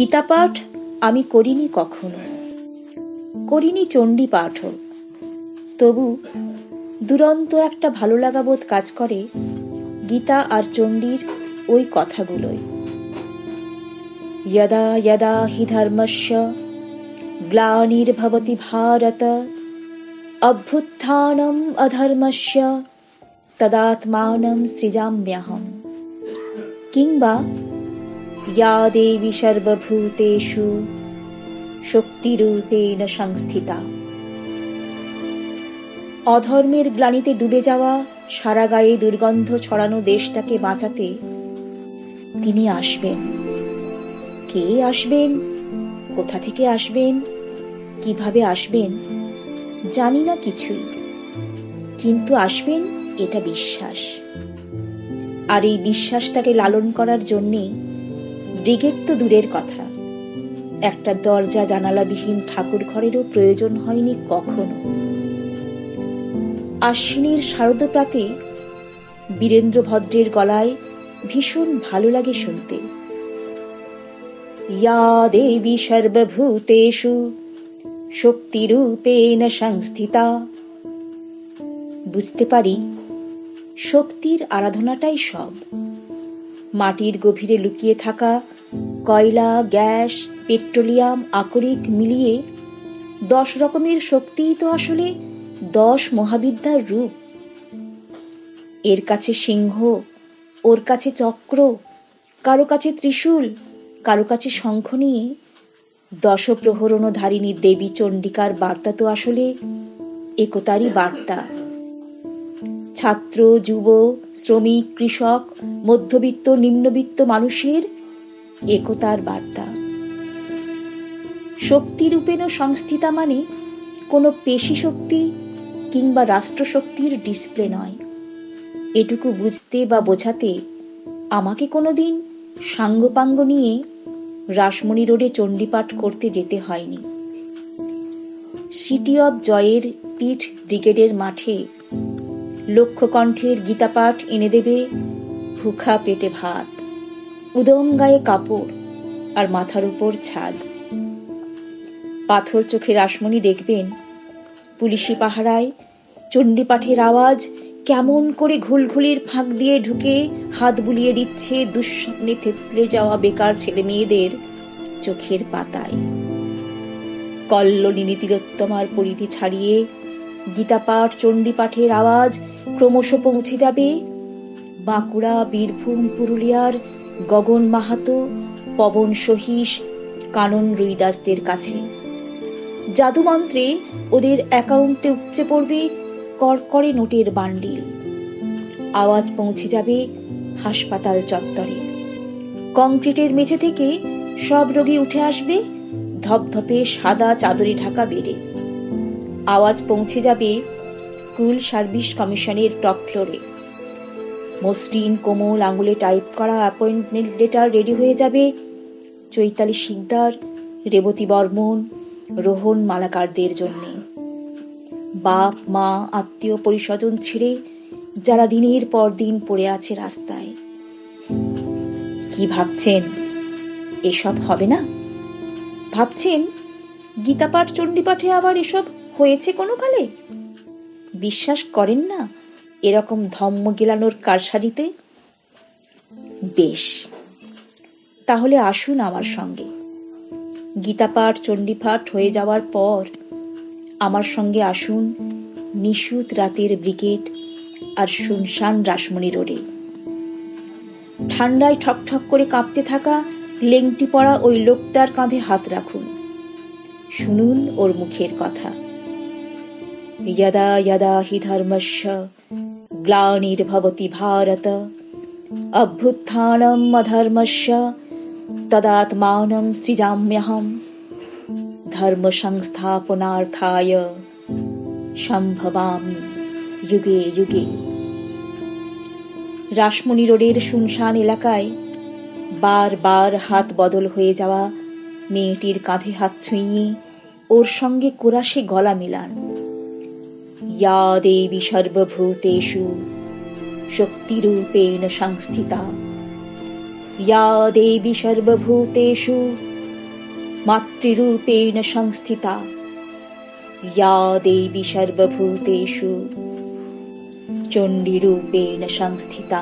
গীতা পাঠ আমি করিনি কখনো। করিনি চণ্ডী পাঠও। তবু দুরন্ত একটা ভালো লাগাবোধ কাজ করে গীতা আর চণ্ডীর ওই কথাগুলোই। যদা যদা হি ধর্মস্য গ্লানির্ভবতি ভারত অভ্যুত্থানম অধর্মস্য তদাত্মানম সৃজাম্যহম কিংবা या देवी सर्वभूतेषु শক্তিরূপেণ সংস্থিতা অধর্মের গ্লানিতে ডুবে যাওয়া সারা গায়ে দুর্গন্ধ ছড়ানো দেশটাকে বাঁচাতে তিনি আসবেন কে আসবেন কোথা থেকে আসবেন কিভাবে আসবেন জানি না কিছুই কিন্তু আসবেন এটা বিশ্বাস আর এই বিশ্বাসটাকে লালন করার জন্যে ব্রিগেড তো দূরের কথা। একটা দরজা জানালাবিহীন ঠাকুর ঘরেরও প্রয়োজন হয়নি কখনো। আশ্বিনীর শারদপ্রাতে বীরেন্দ্র ভদ্রের গলায় ভীষণ ভালো লাগে শুনতে। ইয়া দেবী সর্বভূতেষু, শক্তিরূপেণ সংস্থিতা। বুঝতে পারি, শক্তির আরাধনাটাই সব। মাটির গভীরে লুকিয়ে থাকা কয়লা, গ্যাস, পেট্রোলিয়াম, আকরিক মিলিয়ে দশ রকমের শক্তিই তো আসলে দশ মহাবিদ্যার রূপ। এর কাছে সিংহ, ওর কাছে চক্র, কারও কাছে ত্রিশূল, কারও কাছে শঙ্খ নিয়ে দশপ্রহরণধারিণী দেবী চণ্ডিকার বার্তা তো আসলে একতারই বার্তা। ছাত্র, যুব, শ্রমিক, কৃষক, মধ্যবিত্ত, নিম্নবিত্ত মানুষের একতার বার্তা। শক্তিরূপেণ সংস্থিতা মানে কোনো পেশি শক্তি কিংবা রাষ্ট্রশক্তির ডিসপ্লে নয়। এটুকু বুঝতে বা বোঝাতে আমাকে কোনোদিন সাঙ্গপাঙ্গ নিয়ে রাসমণি রোডে চণ্ডীপাঠ করতে যেতে হয়নি। সিটি অব জয়ের পিঠ ব্রিগেডের মাঠে লক্ষ্যকণ্ঠের গীতাপাঠ এনে দেবে ভুখা পেটে ভাত, উদম গায়ে কাপড় আর মাথার উপর ছাদ। পাথর চোখে রাসমণি দেখবেন, পুলিশি পাহারায় চণ্ডীপাঠের আওয়াজ কেমন করে ঘুলঘুলির ফাঁক দিয়ে ঢুকে হাত বুলিয়ে দিচ্ছে দুঃস্বপ্নে থেতলে যাওয়া বেকার ছেলে মেয়েদের চোখের পাতায়। কল্লোলিনী তিলোত্তমার পরিধি ছাড়িয়ে গীতাপাঠ চণ্ডীপাঠের আওয়াজ ক্রমশ পৌঁছে যাবে। বাঁকুড়া, বীরভূম, পুরুলিয়ার গগন মাহাতো, পবন সহিস কানন রুইদাসদের কাছে। জাদুমন্ত্রে ওদের অ্যাকাউন্টে উপচে পড়বে করকরে নোটের বান্ডিল। আওয়াজ পৌঁছে যাবে হাসপাতাল চত্বরে। কংক্রিটের মেঝে থেকে সব রোগী উঠে আসবে, ধপধপে সাদা চাদরে ঢাকা বেড়ে। আওয়াজ পৌঁছে যাবে স্কুল সার্ভিস কমিশনের টপ ফ্লোরে। মসৃণ, কোমল আঙুলে টাইপ করা অ্যাপয়েন্টমেন্ট লেটার রেডি হয়ে যাবে। চৈতালি শিকদার, রেবতী বর্মন, রোহন মালাকারদের জন্যে। বাপ, মা, আত্মীয় পরিস্বজন ছেড়ে যারা দিনের পর দিন পড়ে আছে রাস্তায়। কি ভাবছেন? এসব হবে না? ভাবছেন গীতাপাঠ, চণ্ডীপাঠে আবার এসব হয়েছে কোনো কালে বিশ্বাস করেন না এরকম ধম্ম গেলানোর কারসাজিতে? বেশ, তাহলে আসুন আমার সঙ্গে। গীতাপাঠ, চণ্ডীপাঠ হয়ে যাওয়ার পর আমার সঙ্গে আসুন নিশুত রাতের ব্রিগেড আর শুনশান রাসমণি রোডে। ঠান্ডায় ঠকঠক করে কাঁপতে থাকা লেংটি পড়া ওই লোকটার কাঁধে হাত রাখুন। শুনুন ওর মুখের কথা। यदा यदा हि धर्मस्य ग्लानिर्भवति भारत अभ्युत्थानम् अधर्मस्य तदात्मानं सृजाम्यहम् ধর্ম সংস্থাপনার্থায় সম্ভবামি যুগে যুগে রাসমণি রোডের শুনশান এলাকায় বার বার হাত বদল হয়ে যাওয়া মেয়েটির কাঁধে হাত ছুঁইয়ে ওর সঙ্গে কোরাসে গলা মেলান ইয়া দেবী সর্বভূতেষু শক্তিরূপেণ সংস্থিতা ইয়া দেবী সর্বভূতেষু মাতৃরূপেণ সংস্থিতা ইয়া দেবী সর্বভূতেষু চণ্ডীরূপেণ সংস্থিতা